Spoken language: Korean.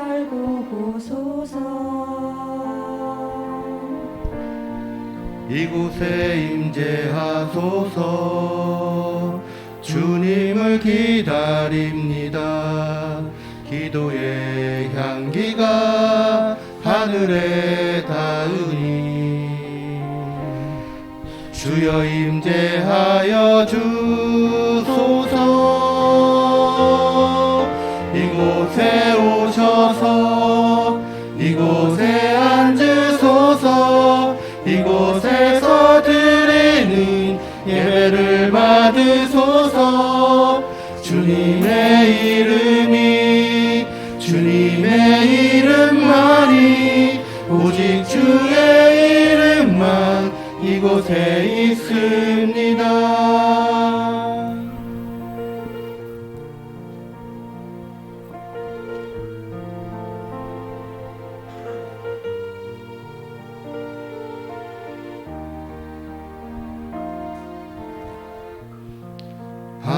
열고 보소서. 이곳에 임재하소서. 주님을 기다립니다. 기도의 향기가 하늘에 닿으니. 주여 임재하여 주소서 받으소서 주님의 이름이 주님의 이름만이 오직 주의 이름만 이곳에 있습니다.